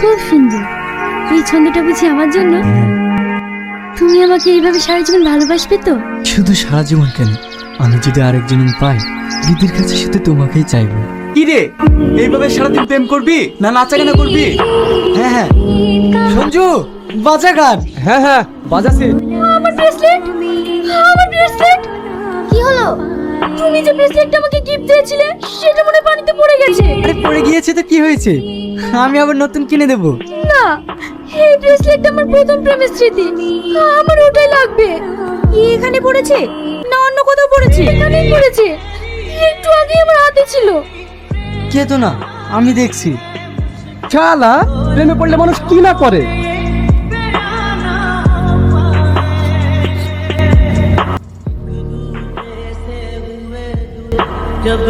খুব সুন্দর। এই ছন্দটা বুঝি আমার জন্য? তুমি আমাকে এইভাবে সারা জীবন ভালোবাসবে তো? শুধু সারা জীবন কেন? আমি যদি আরেকজন পাই দিদির কাছে শুধু তোমাকেই চাইব। কি রে এইভাবে সারাদিন প্রেম করবি না নাচা গানা করবি? হ্যাঁ হ্যাঁ। সঞ্জু বাজা গান। হ্যাঁ হ্যাঁ বাজাছে আমার ব্রেসলেট আমার ব্রেসলেট কি হলো? তুমি যে ব্রেসলেটটা আমাকে গিফট দিয়েছিলে সেটা মনে পড়ে গিয়েছে তো কি হয়েছে? আমি আবার নতুন কিনে দেবো। না এই ব্রেসলেটটা আমার প্রথম প্রেমের স্মৃতি। আমার ওটাই লাগবে। কি এখানে পড়েছে? না অন্য কোথাও পড়েছে? এখানেই পড়েছে। একটু আগে আমার হাতে ছিল। কে তো না? আমি দেখছি। শালা প্রেমে পড়লে মানুষ কি না করে? जब